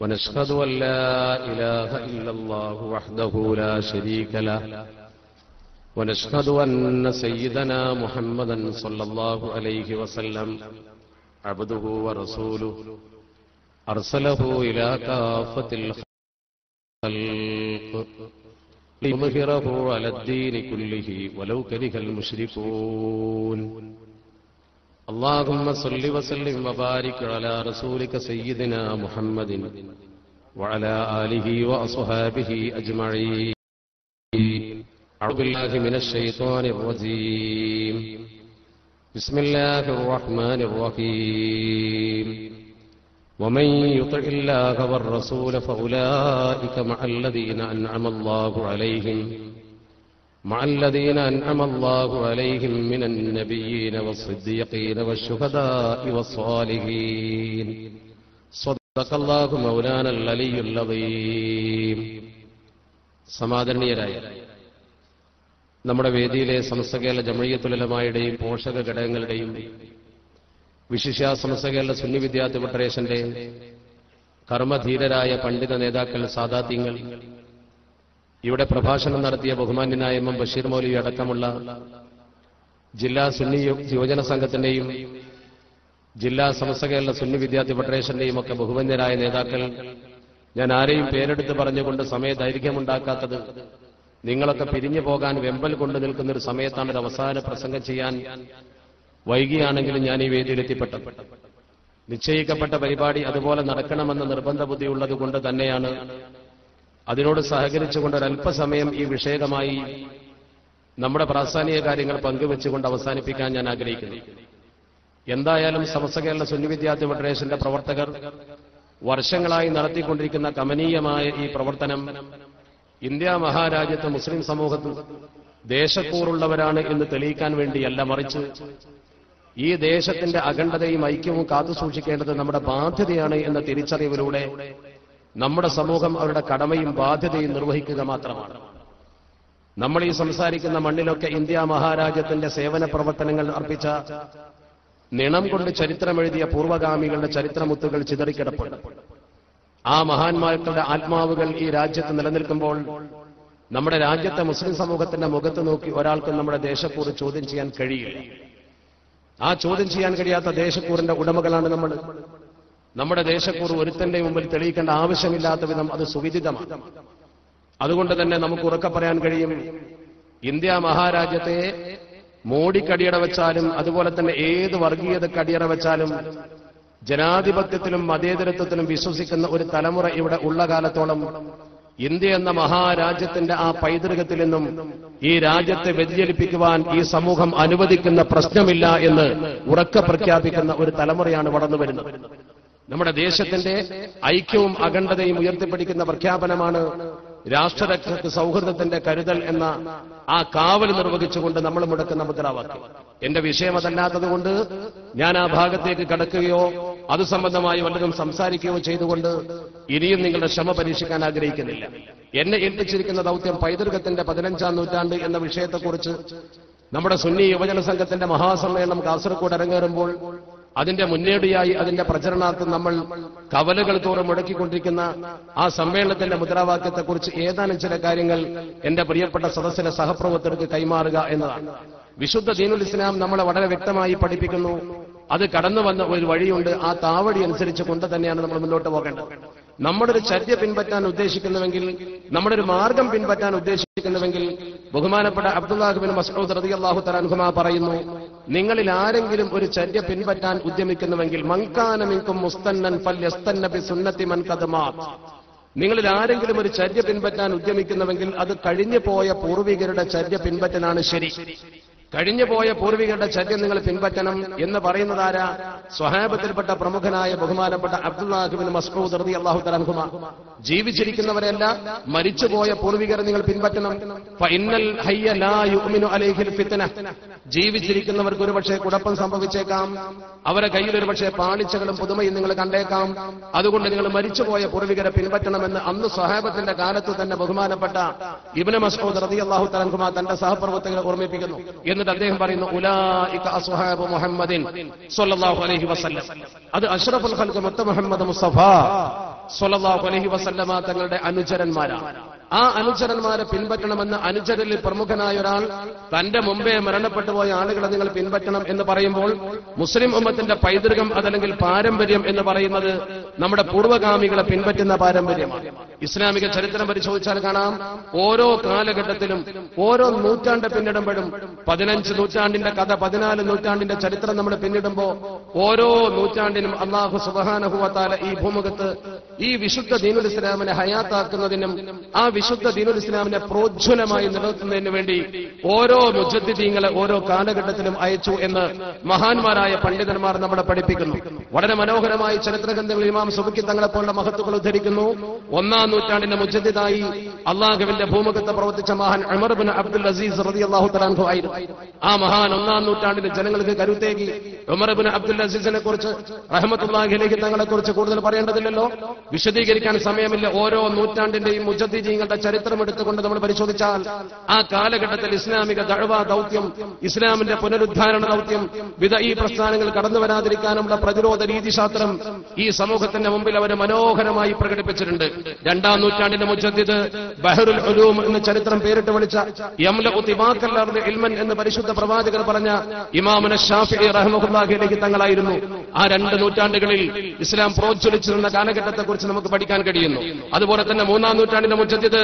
ونشهد أن لا إله إلا الله وحده لا شريك له. ونشهد أن سيدنا محمدا صلى الله عليه وسلم عبده ورسوله. أرسله إلى كافة الخلق ليظهره على الدين كله ولو كره المشركون. اللهم صل وسلم وبارك على رسولك سيدنا محمد وعلى آله وأصحابه أجمعين. أعوذ بالله من الشيطان الرجيم. بسم الله الرحمن الرحيم. ومن يطع الله والرسول فأولئك مع الذين أنعم الله عليهم مع الذين أنعم الله عليهم من النبيين والصديقين والشهداء والصالحين صدق الله مولانا العلي العظيم സമാദരണീയരായ നമ്മുടെ വേദിയിലെ സമസ്തകേരള ജമഴീയത്തുലമായുടെയും പോഷക ഘടകങ്ങളുടെയും വിശിഷ്യ സമസ്തകേരള സുന്നി വിദ്യാർത്ഥി ഫെഡറേഷന്റെ കർമ്മധീരരായ പണ്ഡിത നേതാക്കൾ സാദാത്യങ്ങൾ ഇവിടെ പ്രഭാഷണം നടത്തിയ ബഹുമാന്യനായ എം എം ബഷീർ മൗലവി അടക്കമുള്ള ജില്ലാ സുന്നി യുവജന സംഘത്തിന്റെയും ജില്ലാ സമസ്ത കേരള സുന്നി വിദ്യാർത്ഥി ഫെഡറേഷന്റെയും ഒക്കെ ബഹുമാന്യരായ നേതാക്കൾ ഞാൻ ആരെയും പേരെടുത്ത് പറഞ്ഞുകൊണ്ട് സമയ ദൈർഘ്യമുണ്ടാക്കാത്തത് നിങ്ങളൊക്കെ പിരിഞ്ഞു പോകാൻ വെമ്പൽ കൊണ്ടു നിൽക്കുന്ന ഒരു സമയത്താണ് ഒരു അവസാന പ്രസംഗം ചെയ്യാൻ വൈകിയാണെങ്കിലും ഞാൻ ഈ വേദിയിലെത്തിപ്പെട്ടത്. നിശ്ചയിക്കപ്പെട്ട പരിപാടി അതുപോലെ നടക്കണമെന്ന നിർബന്ധ ബുദ്ധിയുള്ളത് കൊണ്ട് തന്നെയാണ് അതിനോട് സഹകരിച്ചുകൊണ്ട് ഒരല്പസമയം ഈ വിഷയകമായി നമ്മുടെ പ്രാസ്ഥാനിക കാര്യങ്ങൾ പങ്കുവെച്ചുകൊണ്ട് അവസാനിപ്പിക്കാൻ ഞാൻ ആഗ്രഹിക്കുന്നു. എന്തായാലും സമസ്ത കേരള സുന്നി വിദ്യാർത്ഥി ഫെഡറേഷന്റെ പ്രവർത്തകർ വർഷങ്ങളായി നടത്തിക്കൊണ്ടിരിക്കുന്ന കമനീയമായ ഈ പ്രവർത്തനം ഇന്ത്യ മഹാരാജ്യത്ത് മുസ്ലിം സമൂഹത്തിൽ ദേശക്കൂറുള്ളവരാണ് എന്ന് തെളിയിക്കാൻ വേണ്ടിയല്ല മറിച്ച് ഈ ദേശത്തിന്റെ അഖണ്ഡതയും ഐക്യവും കാത്തുസൂക്ഷിക്കേണ്ടത് നമ്മുടെ ബാധ്യതയാണ് എന്ന തിരിച്ചറിവിലൂടെ നമ്മുടെ സമൂഹം അവരുടെ കടമയും ബാധ്യതയും നിർവഹിക്കുക മാത്രമാണ്. നമ്മൾ ഈ സംസാരിക്കുന്ന മണ്ണിലൊക്കെ ഇന്ത്യ മഹാരാജ്യത്തിന്റെ സേവന പ്രവർത്തനങ്ങൾ അർപ്പിച്ച നിണം കൊണ്ട് ചരിത്രമെഴുതിയ പൂർവഗാമികളുടെ ചരിത്രമുത്തുകൾ ചിതറിക്കിടപ്പുണ്ട്. ആ മഹാന്മാരുടെ ആത്മാവുകൾ ഈ രാജ്യത്ത് നിലനിൽക്കുമ്പോൾ നമ്മുടെ രാജ്യത്തെ മുസ്ലിം സമൂഹത്തിന്റെ മുഖത്ത് നോക്കി ഒരാൾക്കും നമ്മുടെ ദേശക്കൂറ് ചോദ്യം ചെയ്യാൻ കഴിയില്ല. ആ ചോദ്യം ചെയ്യാൻ കഴിയാത്ത ദേശക്കൂറിന്റെ ഉടമകളാണ് നമ്മൾ. നമ്മുടെ ദേശക്കൂർ ഒരുത്തന്റെ മുമ്പിൽ തെളിയിക്കേണ്ട ആവശ്യമില്ലാത്ത വിധം അത് സുവിദിതമാണ്. അതുകൊണ്ട് തന്നെ നമുക്ക് ഉറക്കെ പറയാൻ കഴിയും ഇന്ത്യ മഹാരാജ്യത്തെ മോഡിക്കടിയറ വെച്ചാലും അതുപോലെ തന്നെ ഏത് വർഗീയത കടിയട വെച്ചാലും ജനാധിപത്യത്തിലും മതേതരത്വത്തിലും വിശ്വസിക്കുന്ന ഒരു തലമുറ ഇവിടെ ഉള്ള കാലത്തോളം ഇന്ത്യ എന്ന മഹാരാജ്യത്തിന്റെ ആ പൈതൃകത്തിൽ നിന്നും ഈ രാജ്യത്തെ വ്യതിചലിപ്പിക്കുവാൻ ഈ സമൂഹം അനുവദിക്കുന്ന പ്രശ്നമില്ല എന്ന് ഉറക്ക പ്രഖ്യാപിക്കുന്ന ഒരു തലമുറയാണ് വളർന്നു വരുന്നത്. നമ്മുടെ ദേശത്തിന്റെ ഐക്യവും അഖണ്ഡതയും ഉയർത്തിപ്പിടിക്കുന്ന പ്രഖ്യാപനമാണ് രാഷ്ട്രരക്ഷക്ക് സൗഹൃദത്തിന്റെ കരുതൽ എന്ന ആ കാവൽ നിർവഹിച്ചുകൊണ്ട് നമ്മൾ മുടക്കുന്ന മുദ്രാവാക്യം. എന്റെ വിഷയം അതല്ലാത്തതുകൊണ്ട് ഞാൻ ആ ഭാഗത്തേക്ക് കടക്കുകയോ അത് സംബന്ധമായി വല്ലതും സംസാരിക്കുകയോ ചെയ്തുകൊണ്ട് ഇനിയും നിങ്ങളുടെ ക്ഷമ പരീക്ഷിക്കാൻ ആഗ്രഹിക്കുന്നില്ല. എന്നെ ഏൽപ്പിച്ചിരിക്കുന്ന ദൗത്യം പൈതൃകത്തിന്റെ പതിനഞ്ചാം നൂറ്റാണ്ട് എന്ന വിഷയത്തെക്കുറിച്ച് നമ്മുടെ സുന്നി യുവജന സംഘത്തിന്റെ മഹാസമ്മേളനം കാസർഗോഡ് അരങ്ങേറുമ്പോൾ അതിന്റെ മുന്നേടിയായി അതിന്റെ പ്രചരണാർത്ഥം നമ്മൾ കവലകൾ തോറും മുടക്കിക്കൊണ്ടിരിക്കുന്ന ആ സമ്മേളനത്തിന്റെ മുദ്രാവാക്യത്തെക്കുറിച്ച് ഏതാനും ചില കാര്യങ്ങൾ എന്റെ പ്രിയപ്പെട്ട സദസ്സിലെ സഹപ്രവർത്തകർക്ക് കൈമാറുക എന്നതാണ്. വിശുദ്ധ ദീനുൽ ഇസ്ലാം നമ്മളെ വളരെ വ്യക്തമായി പഠിപ്പിക്കുന്നു. അത് കടന്നു വന്ന ഒരു വഴിയുണ്ട്. ആ താവടി അനുസരിച്ച് കൊണ്ട് തന്നെയാണ് നമ്മൾ മുന്നോട്ട് പോകേണ്ടത്. നമ്മുടെ ഒരു ചര്യ പിൻപറ്റാൻ ഉദ്ദേശിക്കുന്നുവെങ്കിൽ നമ്മുടെ ഒരു മാർഗം പിൻപറ്റാൻ ഉദ്ദേശിക്കുന്നുവെങ്കിൽ ബഹുമാനപ്പെട്ട അബ്ദുല്ലാഹുബിൻ മസൂദ് റതി അള്ളാഹു തലാൻഹുമ പറയുന്നു നിങ്ങളിൽ ആരെങ്കിലും ഒരു ചര്യ പിൻപറ്റാൻ ഉദ്യമിക്കുന്നുവെങ്കിൽ മങ്കാനമിങ്കും മുസ്തന്നൻ ഫല്യസ്തന്നബി സുന്നത്തി മൻ കദമാത് നിങ്ങളിൽ ആരെങ്കിലും ഒരു ചര്യ പിൻപറ്റാൻ ഉദ്യമിക്കുന്നുവെങ്കിൽ അത് കഴിഞ്ഞു പോയ പൂർവികരുടെ ചര്യ പിൻപറ്റലാണ് ശരി. കഴിഞ്ഞു പോയ പൂർവികരുടെ ചര്യം നിങ്ങൾ പിൻപറ്റണം എന്ന് പറയുന്നതാരാ സ്വഹാബത്തിൽപ്പെട്ട പ്രമുഖനായ ബഹുമാനപ്പെട്ട അബ്ദുല്ലാഹിബിൻ മസ്ഊദ് റതി അള്ളാഹു തലാൻഹുമ ജീവിച്ചിരിക്കുന്നവരല്ല മരിച്ചുപോയ പൂർവികരെ നിങ്ങൾ പിൻപറ്റണം. ജീവിച്ചിരിക്കുന്നവർക്ക് ഒരുപക്ഷെ കുഴപ്പം സംഭവിച്ചേക്കാം. അവരെ കയ്യിൽ ഒരുപക്ഷെ പാളിച്ചകളും പുതുമയും നിങ്ങൾ കണ്ടേക്കാം. അതുകൊണ്ട് നിങ്ങൾ മരിച്ചുപോയ പൂർവികരെ പിൻപറ്റണമെന്ന് അന്ന് സ്വഹാബത്തിന്റെ കാലത്ത് തന്നെ ബഹുമാനപ്പെട്ട ഇബ്നു മസ്ഊദ് റളിയല്ലാഹു തലൻകുമാർ തന്റെ സഹപ്രവർത്തകരെ ഓർമ്മിപ്പിക്കുന്നു. എന്നിട്ട് അദ്ദേഹം പറയുന്നു മുഹമ്മദിൻ അലൈഹി വസല്ലം. അത് അഷ്റഫുൽ മുത്ത മുഹമ്മദ് മുസ്തഫ സ്വല്ലല്ലാഹു അലൈഹി വസല്ലമ തങ്ങളുടെ അനുചരന്മാരാണ്. ആ അനുചരന്മാരെ പിൻപറ്റണമെന്ന് അനുചരിൽ പ്രമുഖനായ ഒരാൾ തന്റെ മുമ്പേ മരണപ്പെട്ടു പോയ ആളുകളെ നിങ്ങൾ പിൻപറ്റണം എന്ന് പറയുമ്പോൾ മുസ്ലിം ഉമ്മത്തിന്റെ പൈതൃകം അതല്ലെങ്കിൽ പാരമ്പര്യം എന്ന് പറയുന്നത് നമ്മുടെ പൂർവഗാമികളെ പിൻപറ്റുന്ന പാരമ്പര്യമാണ്. ഇസ്ലാമിക ചരിത്രം പരിശോധിച്ചാൽ കാണാം. ഓരോ കാലഘട്ടത്തിലും ഓരോ നൂറ്റാണ്ട് പിന്നിടുമ്പോഴും പതിനഞ്ച് നൂറ്റാണ്ടിന്റെ കഥ പതിനാല് നൂറ്റാണ്ടിന്റെ ചരിത്രം നമ്മൾ പിന്നിടുമ്പോ ഓരോ നൂറ്റാണ്ടിനും അള്ളാഹു സുബാനഹുവത്താല ഈ ഭൂമുഖത്ത് ഈ വിശുദ്ധ ദീനുൽ ഇസ്ലാമിനെ ഹയാത്താക്കുന്നതിനും ആ വിശുദ്ധ ദീനുൽ ഇസ്ലാമിനെ പ്രോജ്വലമായി നിലനിർത്തുന്നതിന് വേണ്ടി ഓരോ മുജദ്ദീങ്ങളെ ഓരോ കാലഘട്ടത്തിലും അയച്ചു എന്ന് മഹാന്മാരായ പണ്ഡിതന്മാർ നമ്മളെ പഠിപ്പിക്കുന്നു. വളരെ മനോഹരമായ ചരിത്രഗ്രന്ഥങ്ങളിൽ ഇമാം സുബുക്കി തങ്ങളെ പോലുള്ള മഹത്വങ്ങൾ ഉദ്ധരിക്കുന്നു. ഒന്നാം നൂറ്റാണ്ടിന്റെ മുജദ്ദിദായി അള്ളാഹുവിന്റെ ഭൂമുഖത്ത് പ്രവർത്തിച്ച മഹാൻ അമർബിൻ അബ്ദുൽ അസീസ് റതി അള്ളാഹു തലാൻഹു ആയിരുന്നു. ആ മഹാൻ ഒന്നാം നൂറ്റാണ്ടിന്റെ ജനങ്ങൾക്ക് കരുത്തേകി. ഉമർബിൻ അബ്ദുൽ അസീസിനെ കുറിച്ച് റഹമത്തുല്ലാഹിലേക്ക് തങ്ങളെ കുറിച്ച് കൂടുതൽ പറയേണ്ടതില്ലല്ലോ. വിശദീകരിക്കാൻ സമയമില്ല. ഓരോ നൂറ്റാണ്ടിന്റെയും മുജദ്ദീജീങ്ങളുടെ ചരിത്രം എടുത്തുകൊണ്ട് നമ്മൾ പരിശോധിച്ചാൽ ആ കാലഘട്ടത്തിൽ ഇസ്ലാമിക ദഴവ ദൗത്യം ഇസ്ലാമിന്റെ പുനരുദ്ധാരണ ദൗത്യം വിധ ഈ പ്രസ്ഥാനങ്ങൾ കടന്നു വരാതിരിക്കാനുള്ള പ്രതിരോധ രീതിശാസ്ത്രം ഈ സമൂഹത്തിന്റെ മുമ്പിൽ അവർ മനോഹരമായി പ്രകടിപ്പിച്ചിട്ടുണ്ട്. രണ്ടാം നൂറ്റാണ്ടിന്റെ മുജദ്ദിദ് ബഹറുൽ ഉലൂം എന്ന ചരിത്രം പേരിട്ട് വിളിച്ച യംല ഉത്തിമാക്കല്ലാറുടെ ഇൽമൻ എന്ന് പരിശുദ്ധ പ്രവാചകർ പറഞ്ഞ ഇമാമുന ഷാഫി റഹ്മുല്ലാഹിലേക്ക് തങ്ങളായിരുന്നു. ആ രണ്ട് നൂറ്റാണ്ടുകളിൽ ഇസ്ലാം പ്രോജ്വലിച്ചിരുന്ന കാലഘട്ടത്തെക്കുറിച്ച് നമുക്ക് പഠിക്കാൻ കഴിയുന്നു. അതുപോലെ തന്നെ മൂന്നാം നൂറ്റാണ്ടിന്റെ മുജദ്ദിദ്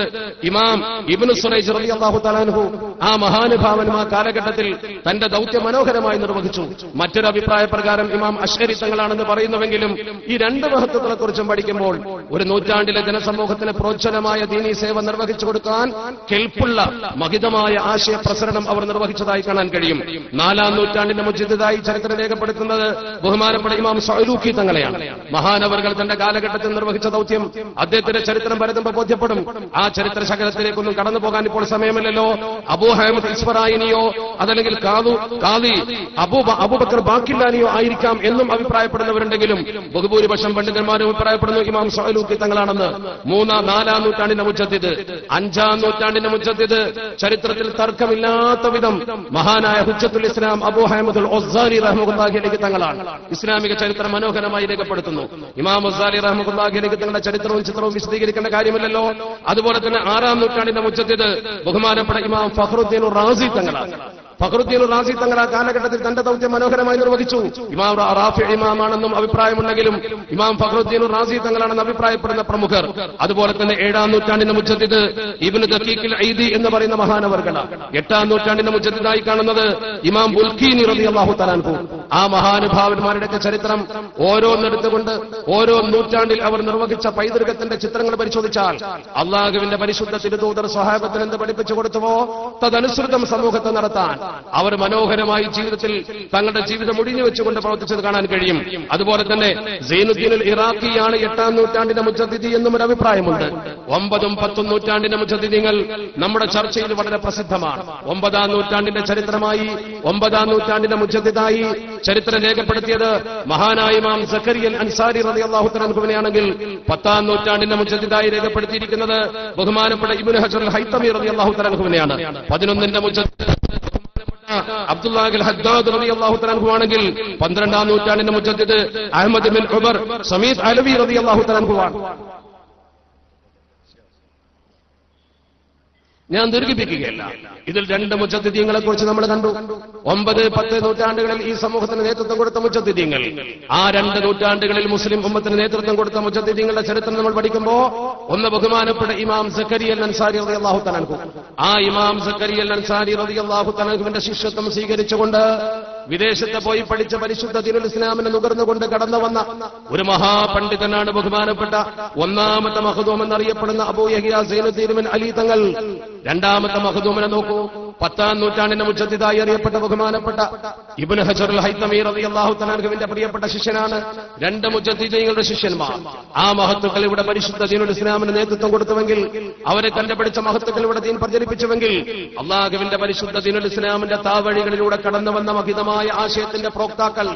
ഇമാം ഇബ്നു സുറൈജ് അള്ളാഹു തലാൻഹു ആ മഹാനുഭാവനും ആ കാലഘട്ടത്തിൽ തന്റെ ദൗത്യ മനോഹരമായി നിർവഹിച്ചു. മറ്റൊരു അഭിപ്രായ പ്രകാരം ഇമാം അശ്വരി തങ്ങളാണെന്ന് പറയുന്നുവെങ്കിലും ഈ രണ്ട് മഹത്വങ്ങളെ കുറിച്ചും പഠിക്കുമ്പോൾ ഒരു നൂറ്റാണ്ടിലെ ജനസമൂഹത്തിന് പ്രോജ്വലമായ ദീനി സേവ നിർവഹിച്ചു കൊടുക്കാൻ കെൽപ്പുള്ള മഹിതമായ ആശയ പ്രസരണം അവർ നിർവഹിച്ചതായി കാണാൻ കഴിയും. നാലാം നൂറ്റാണ്ടിന്റെ മുജിതായി ചരിത്രം രേഖപ്പെടുത്തുന്നത് ബഹുമാനപ്പെട്ട ഇമാം സൗലൂഖി തങ്ങളെയാണ്. മഹാനവറുകൾ തന്റെ കാലഘട്ടത്തിൽ നിർവഹിച്ച ദൗത്യം അദ്ദേഹത്തിന്റെ ചരിത്രം പരതുമ്പോൾ ബോധ്യപ്പെടും. ആ ചരിത്ര ശകലത്തിലേക്കൊന്നും കടന്നു പോകാൻ ഇപ്പോൾ സമയമല്ലല്ലോ. അബൂ ഹൈമദ് ഇസ്ഫറായിനിയോ അതല്ലെങ്കിൽ കാതു കാതി അബൂ അബൂബക്കർ ബാക്കില്ലാനിയോ ആയിരിക്കാം എന്നും അഭിപ്രായപ്പെടുന്നവരുണ്ടെങ്കിലും ബഹുഭൂരിപക്ഷം പണ്ഡിതന്മാരും അഭിപ്രായപ്പെടുന്നു ഇമാം സഹലൂക്കി തങ്ങളാണെന്ന്. മൂന്നാം നാലാം നൂറ്റാണ്ടിന്റെ മുച്ചത്തിത് അഞ്ചാം നൂറ്റാണ്ടിന്റെ മുച്ചത്തിത് ചരിത്രത്തിൽ തർക്കമില്ലാത്ത വിധം മഹാനായ ഹുജത്തുൽ ഇസ്ലാം അബൂ ഹൈമദുൽ ഒസാനി റഹ്മുല്ലാഹിലേക്ക് തങ്ങളാണ്. ഇസ്ലാമിക ചരിത്രം മനോഹരമായി രേഖപ്പെടുത്തുന്നു. ഇമാം ഒസാലി റഹ്മുല്ലാഹിലേക്ക് തങ്ങളുടെ ചരിത്രവും ചിത്രവും വിശദീകരിക്കേണ്ട കാര്യമില്ലല്ലോ. അതുപോലെ തന്നെ ആറാം നൂറ്റാണ്ടിന്റെ മുച്ചത്തിൽ ബഹുമാനപ്പെട്ട ഇമാം ഫഹ്റുദ്ദീൻ റാസി തങ്ങളാണ്. ഫഖറുദ്ദീൻ റാസി തങ്ങൾ ആ കാലഘട്ടത്തിൽ തന്റെ ദൗത്യം മനോഹരമായി നിർവഹിച്ചു. ഇമാം റാഫി ഇമാമാണെന്നും അഭിപ്രായമുണ്ടെങ്കിലും ഇമാം ഫഹ്റുദ്ദീൻ റാസി തങ്ങളാണെന്ന് അഭിപ്രായപ്പെടുന്ന പ്രമുഖർ. അതുപോലെ തന്നെ ഏഴാം നൂറ്റാണ്ടിന്റെ മുച്ചത്തിത് ഇബിന് ദക്കീഖിൽ ഐദി എന്ന് പറയുന്ന മഹാനവർകളാണ് എട്ടാം നൂറ്റാണ്ടിന്റെ മുച്ചത്തിതായി കാണുന്നത് ഇമാം ബുൽഖീനി റളിയല്ലാഹു അള്ളാഹു തലാൻഹു ആ മഹാനുഭാവന്മാരുടെ ചരിത്രം ഓരോന്നെടുത്തുകൊണ്ട് ഓരോ നൂറ്റാണ്ടിൽ അവർ നിർവഹിച്ച പൈതൃകത്തിന്റെ ചിത്രങ്ങൾ പരിശോധിച്ചാൽ അള്ളാഹുവിന്റെ പരിശുദ്ധ തിരുതൂതർ സഹാബത്തിന് എന്ത് പഠിപ്പിച്ചു കൊടുത്തുവോ? തദനുസൃതം സമൂഹത്തെ നടത്താൻ. അവർ മനോഹരമായി ജീവിതത്തിൽ തങ്ങളുടെ ജീവിതം ഒഴിഞ്ഞു വെച്ചുകൊണ്ട് പ്രവർത്തിച്ചത് കാണാൻ കഴിയും. അതുപോലെ തന്നെ സൈനുദ്ദീൻ ഇറാഖിയാണ് എട്ടാം നൂറ്റാണ്ടിന്റെ മുജദ്ദിദി എന്നും ഒരു അഭിപ്രായമുണ്ട്. ഒമ്പതും പത്തും നൂറ്റാണ്ടിന്റെ മുജദ്ദിദിങ്ങൾ നമ്മുടെ ചർച്ചയിൽ വളരെ പ്രസിദ്ധമാണ്. ഒമ്പതാം നൂറ്റാണ്ടിന്റെ ചരിത്രമായി ഒമ്പതാം നൂറ്റാണ്ടിന്റെ മുജദ്ദിദായി ചരിത്രം രേഖപ്പെടുത്തിയത് മഹാനായ ഇമാം സക്കരിയൻ അൻസാരി റതി അള്ളാഹു തലാൻകുവിനെയാണെങ്കിൽ പത്താം നൂറ്റാണ്ടിന്റെ മുജദ്ദിദായി രേഖപ്പെടുത്തിയിരിക്കുന്നത് ബഹുമാനപ്പെട്ട ഇബുൽ ഹജർ ഹൈത്തമി റതി അള്ളാഹു തലാൻകുവിനെയാണ് പതിനൊന്നിന്റെ മുജദ്ദിദ് അബ്ദുല്ലാഹിൽ പന്ത്രണ്ടാം നൂറ്റാണ്ടിന്റെ മുജദ്ദിദ് അഹമ്മദ് ബിൻ ഉബർ സമീദ് അലവി റളിയല്ലാഹു അള്ളാഹു ആണ് ഞാൻ ദീർഘിപ്പിക്കുകയല്ല. ഇതിൽ രണ്ട് മുച്ചത്തിദ്യങ്ങളെ കുറിച്ച് നമ്മൾ കണ്ടു. ഒമ്പത് പത്ത് നൂറ്റാണ്ടുകളിൽ ഈ സമൂഹത്തിന് നേതൃത്വം കൊടുത്ത മുച്ചത്തിദ്യങ്ങൾ ആ രണ്ട് നൂറ്റാണ്ടുകളിൽ മുസ്ലിം ഉമ്മത്തിന് നേതൃത്വം കൊടുത്ത മുച്ചത്തിദ്യങ്ങളുടെ ചരിത്രം നമ്മൾ പഠിക്കുമ്പോ ഒന്ന് ബഹുമാനപ്പെട്ട ഇമാം സക്കരി അൽ അൻസാരി റളിയല്ലാഹു തനൻഹു ആ ഇമാം സക്കരി അൽ അൻസാരി റളിയല്ലാഹു അള്ളാഹു തനൻഹുവിന്റെ ശിഷ്യത്വം സ്വീകരിച്ചുകൊണ്ട് വിദേശത്ത് പോയി പഠിച്ച പരിശുദ്ധ ദിനുൽ ഇസ്ലാമിനെ നുകർന്നുകൊണ്ട് കടന്നു വന്ന ഒരു മഹാപണ്ഡിതനാണ് ബഹുമാനപ്പെട്ട ഒന്നാമത്തെ മഹദൂം എന്നറിയപ്പെടുന്ന അബൂ യഹിയ സൈനുദ്ദീൻ അലി തങ്ങൾ. രണ്ടാമത്തെ മഹദൂമിനെ നോക്കൂ. പത്താം നൂറ്റാണ്ടിന്റെ മുച്ചത്തിതായി അറിയപ്പെട്ട ബഹുമാനപ്പെട്ട ഇബ്നു ഹജറുൽ അലി അള്ളാഹു തആലാഹുവിന്റെ പ്രിയപ്പെട്ട ശിഷ്യനാണ് രണ്ട് മുച്ചത്തിജയങ്ങളുടെ ശിഷ്യന്മാർ. ആ മഹത്തുക്കൾ ഇവിടെ പരിശുദ്ധ ദീനുൽ ഇസ്ലാമിന് നേതൃത്വം കൊടുത്തുവെങ്കിൽ അവരെ കണ്ടുപിടിച്ച മഹത്തുക്കൾ ഇവിടെ ദീൻ പ്രചരിപ്പിച്ചുവെങ്കിൽ അള്ളാഹുവിന്റെ പരിശുദ്ധ ദീനുൽ ഇസ്ലാമിന്റെ താവഴികളിലൂടെ കടന്നു വന്ന മഹിതമായ ആശയത്തിന്റെ പ്രോക്താക്കൾ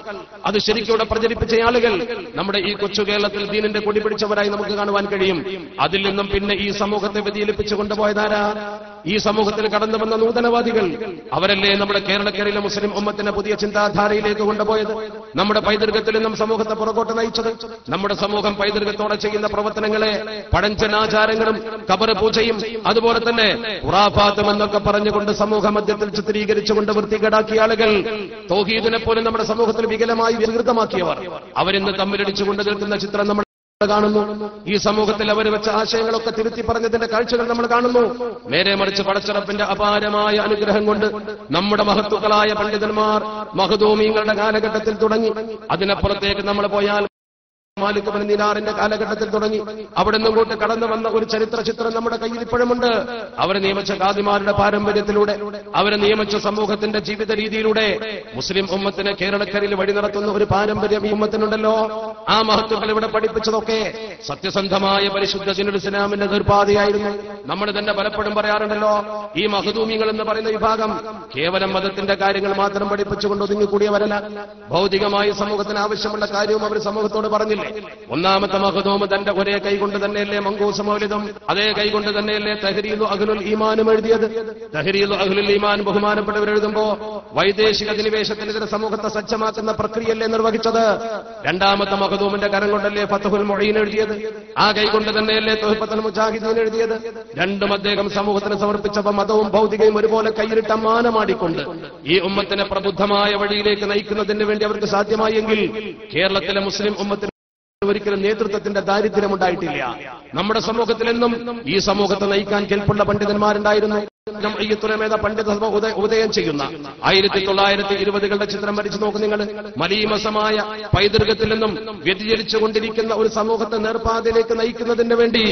അത് ശരിക്കും ഇവിടെ പ്രചരിപ്പിച്ച ആളുകൾ നമ്മുടെ ഈ കൊച്ചു കേരളത്തിൽ ദീനിന്റെ കൊടി പിടിച്ചവരായി നമുക്ക് കാണുവാൻ കഴിയും. അതിൽ നിന്നും പിന്നെ ഈ സമൂഹത്തെ വ്യതിയലിപ്പിച്ചു കൊണ്ടുപോയതാരാ ഈ സമൂഹത്തിൽ കടന്നു വന്ന നൂതനവാദികൾ അവരല്ലേ നമ്മുടെ കേരളക്കരയിലെ മുസ്ലിം ഉമ്മത്തിന്റെ പുതിയ ചിന്താധാരയിലേക്ക് കൊണ്ടുപോയത്? നമ്മുടെ പൈതൃകത്തിൽ നിന്നും സമൂഹത്തെ പുറകോട്ട് നയിച്ചത്? നമ്മുടെ സമൂഹം പൈതൃകത്തോടെ ചെയ്യുന്ന പ്രവർത്തനങ്ങളെ പഴഞ്ചനാചാരങ്ങളും കബറ് പൂജയും അതുപോലെ തന്നെ ഉറാഫാത്തും എന്നൊക്കെ പറഞ്ഞുകൊണ്ട് സമൂഹ മധ്യത്തിൽ ചിത്രീകരിച്ചുകൊണ്ട് വൃത്തികേടാക്കിയ ആളുകൾ തോഹീദിനെ പോലും നമ്മുടെ സമൂഹത്തിൽ വികലമായി വികൃതമാക്കിയവർ. അവരിന്ന് തമ്മിലടിച്ചുകൊണ്ട് നിൽക്കുന്ന ചിത്രം നമ്മൾ കാണുന്നു. ഈ സമൂഹത്തിൽ അവർ വെച്ച ആശയങ്ങളൊക്കെ തിരുത്തി പറഞ്ഞതിന്റെ കാഴ്ചകൾ നമ്മൾ കാണുന്നു. നേരെ മറിച്ച് പടച്ചിറപ്പിന്റെ അപാരമായ അനുഗ്രഹം കൊണ്ട് നമ്മുടെ മഹത്തുക്കളായ പണ്ഡിതന്മാർ മഹദൂമിങ്ങളുടെ കാലഘട്ടത്തിൽ തുടങ്ങി. അതിനപ്പുറത്തേക്ക് നമ്മൾ പോയാൽ മാലിക് ബിൻ കാലഘട്ടത്തിൽ തുടങ്ങി. അവിടെ നിന്നും കൂട്ട് കടന്നു വന്ന ഒരു ചരിത്ര ചിത്രം നമ്മുടെ കയ്യിൽ ഇപ്പോഴുമുണ്ട്. അവരെ നിയമിച്ച ഖാദിമാരുടെ പാരമ്പര്യത്തിലൂടെ അവരെ നിയമിച്ച സമൂഹത്തിന്റെ ജീവിത രീതിയിലൂടെ മുസ്ലിം ഉമ്മത്തിന് കേരളക്കരയിൽ വഴി നടത്തുന്ന ഒരു പാരമ്പര്യം ഈ ഉമ്മത്തിനുണ്ടല്ലോ. ആ മഹത്വങ്ങൾ ഇവിടെ പഠിപ്പിച്ചതൊക്കെ സത്യസന്ധമായ പരിശുദ്ധ ദിനുൽ ഇസ്ലാമിന്റെ നിർപ്പാതയായിരുന്നു നമ്മൾ തന്നെ പലപ്പോഴും പറയാറുണ്ടല്ലോ ഈ മഹദൂമിങ്ങൾ എന്ന് പറയുന്ന വിഭാഗം കേവലം മതത്തിന്റെ കാര്യങ്ങൾ മാത്രം പഠിപ്പിച്ചുകൊണ്ട് ഒതുങ്ങിക്കൂടിയവരല്ല. ഭൗതികമായി സമൂഹത്തിന് ആവശ്യമുള്ള കാര്യവും അവർ സമൂഹത്തോട് പറഞ്ഞില്ലേ. ഒന്നാമത്തെ മഹദൂമ് തന്റെ ഒരേ കൈകൊണ്ട് തന്നെയല്ലേ മങ്കൂസ മൗലിദും അതേ കൈകൊണ്ട് തന്നെയല്ലേ തഹരീലു അഹ്ലുൽ ഈമാനും എഴുതിയത്. തഹരീലു അഹ്ലുൽ ഈമാൻ ബഹുമാനപ്പെട്ടവർ എഴുതുമ്പോ വൈദേശിക അധിനിവേശത്തിനെതിരെ സമൂഹത്തെ സജ്ജമാക്കുന്ന പ്രക്രിയയല്ലേ നിർവഹിച്ചത്. രണ്ടാമത്തെ മഹദൂമിന്റെ കരം കൊണ്ടല്ലേ ഫത്തഹുൽ മൊഴീൻ എഴുതിയത്. ആ കൈകൊണ്ട് തന്നെയല്ലേ തൊഹിപ്പത്തൽ മുജാഹിദീൻ എഴുതിയത്. രണ്ടും അദ്ദേഹം സമൂഹത്തിന് സമർപ്പിച്ചപ്പോ മതവും ഭൗതികയും ഒരുപോലെ കൈയിലിട്ട മാനമാടിക്കൊണ്ട് ഈ ഉമ്മത്തിനെ പ്രബുദ്ധമായ വഴിയിലേക്ക് നയിക്കുന്നതിന് വേണ്ടി അവർക്ക് സാധ്യമായെങ്കിൽ കേരളത്തിലെ മുസ്ലിം ഉമ്മത്തിന് ഒരിക്കലും നേതൃത്വത്തിന്റെ ദാരിദ്ര്യം ഉണ്ടായിട്ടില്ല നമ്മുടെ സമൂഹത്തിൽ നിന്നും ഈ സമൂഹത്തെ നയിക്കാൻ കെൽപ്പുള്ള പണ്ഡിതന്മാരുണ്ടായിരുന്നു. ജംഇയ്യത്തുലമേത പണ്ഡിത ഉദയ- ചെയ്യുന്ന ആയിരത്തി തൊള്ളായിരത്തി ഇരുപതുകളുടെ ചിത്രം വരച്ചു നോക്കും നിങ്ങൾ മലീമസമായ പൈതൃകത്തിൽ നിന്നും വ്യതിചലിച്ചുകൊണ്ടിരിക്കുന്ന ഒരു സമൂഹത്തെ നേർപ്പാതയിലേക്ക് നയിക്കുന്നതിന് വേണ്ടി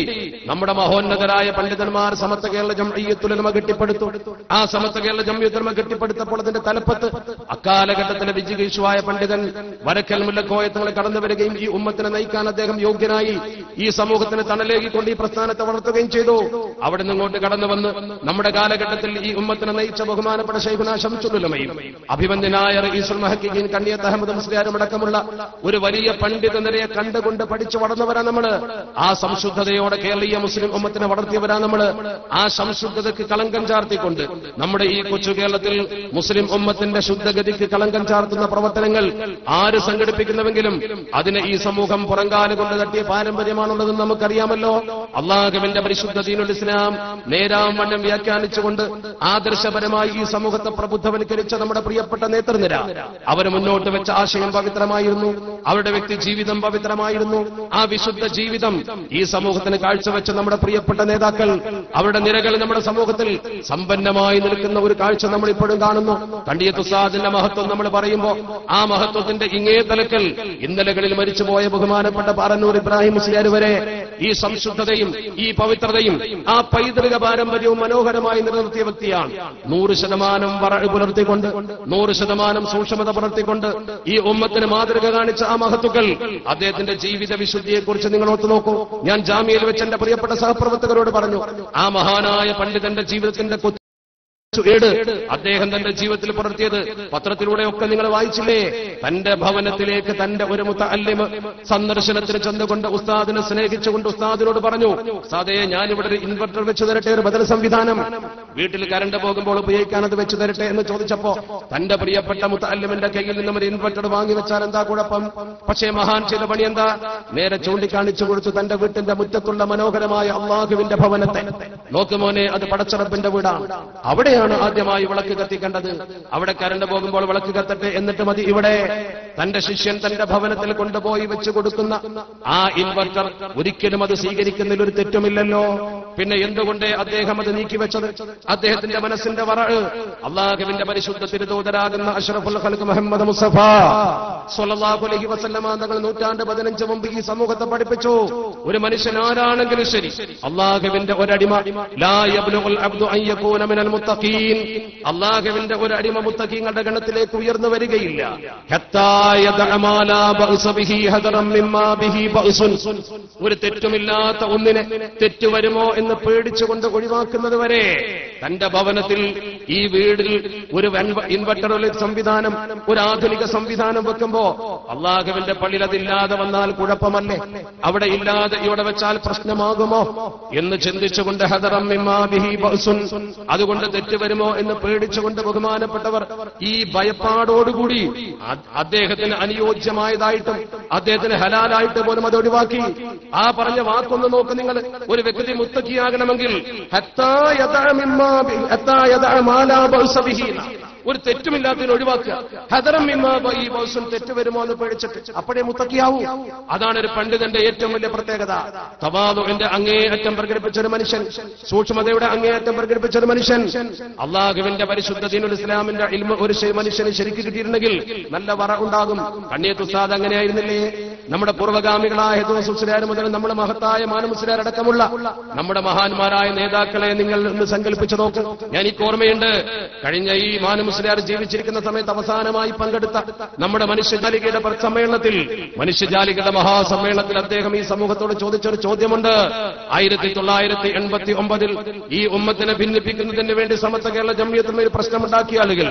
നമ്മുടെ മഹോന്നതരായ പണ്ഡിതന്മാർ സമത്വ കേരള ജംഇയ്യത്തുലമ കെട്ടിപ്പടുത്തു. ആ സമത്വ കേരള ജംഇയ്യത്തുലമ കെട്ടിപ്പടുത്തപ്പോൾ അതിന്റെ തലപ്പത്ത് അക്കാലഘട്ടത്തിലെ വിജിഗീഷുവായ പണ്ഡിതൻ വരക്കൽ മുല്ലക്കോയത്തങ്ങളെ കടന്നു വരികയും ഈ ഉമ്മത്തിനെ നയിക്കാൻ അദ്ദേഹം യോഗ്യനായി ഈ സമൂഹത്തിന് തണലേകിക്കൊണ്ട് ഈ പ്രസ്ഥാനത്തെ വളർത്തുകയും ചെയ്തു. അവിടെ നിന്നിങ്ങോട്ട് കടന്നു വന്ന് നമ്മുടെ കാലഘട്ടത്തിൽ ഈ ഉമ്മത്തിനെ നയിച്ച ബഹുമാനപ്പെട്ട ഷൈഖുന ഷംസുലുലമയും അഭിമന്യനായർ റഈസുൽ മഹക്കിൻ കണ്ണിയത്ത് അഹമ്മദ് മുസ്ലിയാരും അടക്കമുള്ള ഒരു വലിയ പണ്ഡിത നിരയെ കണ്ടുകൊണ്ട് പഠിച്ചു വളർന്നവരാ നമ്മൾ ആ സംശുദ്ധതയോടെ കേരളീയ മുസ്ലിം ഉമ്മത്തിനെ വളർത്തിയവരാ നമ്മൾ ആ സംശുദ്ധതയ്ക്ക് കളങ്കം ചാർത്തിക്കൊണ്ട് നമ്മുടെ ഈ കൊച്ചു കേരളത്തിൽ മുസ്ലിം ഉമ്മത്തിന്റെ ശുദ്ധഗതിക്ക് കളങ്കം ചാർത്തുന്ന പ്രവർത്തനങ്ങൾ ആര് സംഘടിപ്പിക്കുന്നുവെങ്കിലും അതിനെ ഈ സമൂഹം പുറങ്കാല കൊണ്ട് തട്ടിയ പാരമ്പര്യമാണുള്ളതെന്ന് നമുക്കറിയാമല്ലോ. അള്ളാഹുവിന്റെ പരിശുദ്ധ ദീനുൽ ഇസ്ലാം നേരാം വണ്ണം വ്യാഖ്യാനിച്ചുകൊണ്ട് ആദർശപരമായി ഈ സമൂഹത്തെ പ്രബുദ്ധവൽക്കരിച്ച നമ്മുടെ പ്രിയപ്പെട്ട നേതൃനിര. അവർ മുന്നോട്ട് വെച്ച ആശയം പവിത്രമായിരുന്നു. അവരുടെ വ്യക്തി ജീവിതം പവിത്രമായിരുന്നു. ആ വിശുദ്ധ ജീവിതം ഈ സമൂഹത്തിന് കാഴ്ചവെച്ച നമ്മുടെ പ്രിയപ്പെട്ട നേതാക്കൾ അവരുടെ നിരകൾ നമ്മുടെ സമൂഹത്തിൽ സമ്പന്നമായി നിൽക്കുന്ന ഒരു കാഴ്ച നമ്മൾ ഇപ്പോഴും കാണുന്നു. കണ്ടിയത്ത് ഉസ്താദിന്റെ മഹത്വം നമ്മൾ പറയുമ്പോൾ ആ മഹത്വത്തിന്റെ ഇങ്ങേ തലക്കൽ ഇന്നലകളിൽ മരിച്ചുപോയ ബഹുമാനപ്പെട്ട പാറന്നൂർ ഇബ്രാഹിം മുസ്ലിയാർ വരെ ഈ സംശുദ്ധതയും ഈ പവിത്രതയും ആ പൈതൃക പാരമ്പര്യവും മനോഹരമായി നിലനിർത്തിയ വ്യക്തിയാണ്. നൂറ് ശതമാനം വറഴ് പുലർത്തിക്കൊണ്ട് നൂറ് ശതമാനം സൂക്ഷ്മത പുലർത്തിക്കൊണ്ട് ഈ ഉമ്മത്തിന് മാതൃക കാണിച്ച ആ മഹത്തുക്കൾ അദ്ദേഹത്തിന്റെ ജീവിത വിശുദ്ധിയെക്കുറിച്ച് നിങ്ങൾ ഓർത്തു നോക്കൂ. ഞാൻ ജാമ്യയിൽ വെച്ച് എന്റെ പ്രിയപ്പെട്ട സഹപ്രവർത്തകരോട് പറഞ്ഞു ആ മഹാനായ പണ്ഡിതന്റെ ജീവിതത്തിന്റെ ഏട് അദ്ദേഹം തന്റെ ജീവിതത്തിൽ പുലർത്തിയത് പത്രത്തിലൂടെ ഒക്കെ നിങ്ങൾ വായിച്ചില്ലേ? തന്റെ ഭവനത്തിലേക്ക് തന്റെ ഒരു മുത്തല്ലിമ് സന്ദർശനത്തിന് ചെന്നുകൊണ്ട് ഉസ്താദിനെ സ്നേഹിച്ചുകൊണ്ട് ഉസ്താദിനോട് പറഞ്ഞു ഉസ്താദേ ഞാനിവിടെ ഒരു ഇൻവെർട്ടർ വെച്ചു തരട്ടെ ഒരു ബദൽ സംവിധാനം. വീട്ടിൽ കരണ്ട് പോകുമ്പോൾ ഉപയോഗിക്കാൻ അത് വെച്ചു തരട്ടെ എന്ന് ചോദിച്ചപ്പോ തന്റെ പ്രിയപ്പെട്ട മുത്തല്ലിമിന്റെ കയ്യിൽ നിന്നും ഒരു ഇൻവെർട്ടർ വാങ്ങി വെച്ചാൽ എന്താ കുഴപ്പം? പക്ഷേ മഹാൻ ചെയ്ത പണി എന്താ? നേരെ ചൂണ്ടിക്കാണിച്ചു കൊടുത്തു തന്റെ വീട്ടിന്റെ മുറ്റത്തുള്ള മനോഹരമായ അള്ളാഹുവിന്റെ ഭവനത്തെ. നോക്കുമോനെ അത് പടച്ചറപ്പിന്റെ വീടാണ്. അവിടെയാണ് ആദ്യമായി വിളക്ക് കത്തിക്കേണ്ടത് അവിടെ കരണ്ട് പോകുമ്പോൾ വിളക്ക് കത്തട്ടെ എന്നിട്ട് മതി. ഇവിടെ തന്റെ ശിഷ്യൻ തന്റെ ഭവനത്തിൽ കൊണ്ടുപോയി വെച്ചു കൊടുക്കുന്ന ആ ഇൻവെർട്ടർ ഒരിക്കലും അത് സ്വീകരിക്കുന്നതിൽ ഒരു തെറ്റുമില്ലല്ലോ. പിന്നെ എന്തുകൊണ്ട് അദ്ദേഹം അത് നീക്കിവെച്ചത് അദ്ദേഹത്തിന്റെ മനസ്സിന്റെ വറ അള്ളാഹുവിന്റെ പരിശുദ്ധ തിരുതോതരാകുന്ന അഷറഫുൽ ഖൽക്ക് മുഹമ്മദ് മുസഫ സ്വല്ലല്ലാഹു അലൈഹി വസല്ലമ തങ്ങൾ നൂറ്റാണ്ട് പതിനഞ്ച് മുമ്പ് ഈ സമൂഹത്തെ പഠിപ്പിച്ചു. ഒരു മനുഷ്യൻ ആരാണെങ്കിലും ശരി. അള്ളാഹുവിന്റെ ഒരടിമ ലാ അബ്ദു അൻ മിനൽ അള്ളാഹുവിന്റെ ഒരു അടിമ മുത്തഖീങ്ങളുടെ ഗണത്തിലേക്ക് ഉയർന്നു വരികയില്ല. ഒരു തെറ്റുമില്ലാത്ത ഒന്നിനെ തെറ്റു വരുമോ എന്ന് പേടിച്ചുകൊണ്ട് ഒഴിവാക്കുന്നത് വരെ തന്റെ ഭവനത്തിൽ ഈ വീടിൽ ഒരു ഇൻവെർട്ടർ സംവിധാനം ഒരു ആധുനിക സംവിധാനം വെക്കുമ്പോ അള്ളാഹുവിന്റെ പള്ളിയിൽ അതില്ലാതെ വന്നാൽ കുഴപ്പമല്ലേ? അവിടെ ഇല്ലാതെ ഇവിടെ വെച്ചാൽ പ്രശ്നമാകുമോ? എന്ന് ചിന്തിച്ചുകൊണ്ട് ഹദറം അതുകൊണ്ട് തെറ്റ് വരുമോ എന്ന് പേടിച്ചുകൊണ്ട് ബഹുമാനപ്പെട്ടവർ ഈ ഭയപ്പാടോടുകൂടി അദ്ദേഹത്തിന് അനുയോജ്യമായതായിട്ടും അദ്ദേഹത്തിന് ഹലാലായിട്ട് പോലും അത് ഒഴിവാക്കി. ആ പറഞ്ഞ വാക്കൊന്ന് നോക്ക് നിങ്ങൾ. ഒരു വ്യക്തി മുത്തക്കിയാകണമെങ്കിൽ ഒരു തെറ്റുമില്ലാത്തതിന് ഒഴിവാക്കുക. ഹദറം തെറ്റ് വരുമോ എന്ന് പേടിച്ചിട്ട് അപ്പോഴേ മുത്തക്കിയാവൂ. അതാണ് ഒരു പണ്ഡിതന്റെ ഏറ്റവും വലിയ പ്രത്യേകത. തവാദുവിന്റെ അങ്ങേയറ്റം പ്രകടിപ്പിച്ച ഒരു മനുഷ്യൻ സൂക്ഷ്മതയുടെ അങ്ങേയറ്റം പ്രകടിപ്പിച്ച ഒരു മനുഷ്യൻ. അള്ളാഹുവിന്റെ പരിശുദ്ധ ദീനുൽ ഇസ്ലാമിന്റെ ഒരു മനുഷ്യന് ശരിക്കും കിട്ടിയിരുന്നെങ്കിൽ നല്ല വറ ഉണ്ടാകും. കണ്ണിയ ഉസ്താദ് അങ്ങനെയായിരുന്നില്ലേ? നമ്മുടെ പൂർവഗാമികളായ ദോസുസ്ലാർ മുതൽ നമ്മുടെ മഹത്തായ മാനമുസ്ലാർ അടക്കമുള്ള നമ്മുടെ മഹാന്മാരായ നേതാക്കളെ നിങ്ങൾ ഒന്ന് സങ്കല്പിച്ചു നോക്ക്. ഞാൻ ഈ ഓർമ്മയുണ്ട്. കഴിഞ്ഞ ഈ മാനമുസ്ലാർ ജീവിച്ചിരിക്കുന്ന സമയത്ത് അവസാനമായി പങ്കെടുത്ത നമ്മുടെ മനുഷ്യജാലികയുടെ സമ്മേളനത്തിൽ മനുഷ്യജാലികയുടെ മഹാസമ്മേളനത്തിൽ അദ്ദേഹം ഈ സമൂഹത്തോട് ചോദിച്ചൊരു ചോദ്യമുണ്ട്. ആയിരത്തി തൊള്ളായിരത്തി എൺപത്തി ഒമ്പതിൽ ഈ ഉമ്മത്തിനെ ഭിന്നിപ്പിക്കുന്നതിന് വേണ്ടി സമത്വ കേരള ജമ്മിയത്തുമേൽ പ്രശ്നമുണ്ടാക്കിയ ആളുകൾ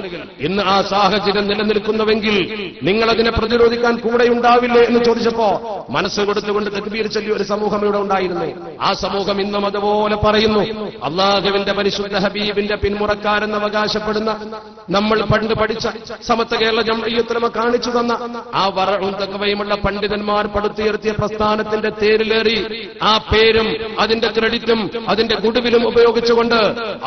ഇന്ന് ആ സാഹചര്യം നിലനിൽക്കുന്നുവെങ്കിൽ നിങ്ങൾ അതിനെ പ്രതിരോധിക്കാൻ കൂടെ ഉണ്ടാവില്ലേ എന്ന് ചോദിച്ചപ്പോ മനസ്സ് കൊടുത്തുകൊണ്ട് തെക്കുബീർ ചൊല്ലിയ ഒരു സമൂഹം ഇവിടെ ഉണ്ടായിരുന്നു. ആ സമൂഹം ഇന്നും അതുപോലെ പറയുന്നു. അള്ളാഹുവിന്റെ പരിശുദ്ധ ഹബീബിന്റെ പിന്മുറക്കാരെന്ന് അവകാശപ്പെടുന്ന നമ്മൾ പണ്ട് പഠിച്ച സമത്വ കേരള ജമ്മിയത്തുലമ കാണിച്ചു തന്ന ആ വറവും തക്കവയുമുള്ള പണ്ഡിതന്മാർ പടുത്തുയർത്തിയ പ്രസ്ഥാനത്തിന്റെ തേരിലേറി ആ പേരും അതിന്റെ ക്രെഡിറ്റും അതിന്റെ ഗുഡുവിലും ഉപയോഗിച്ചുകൊണ്ട്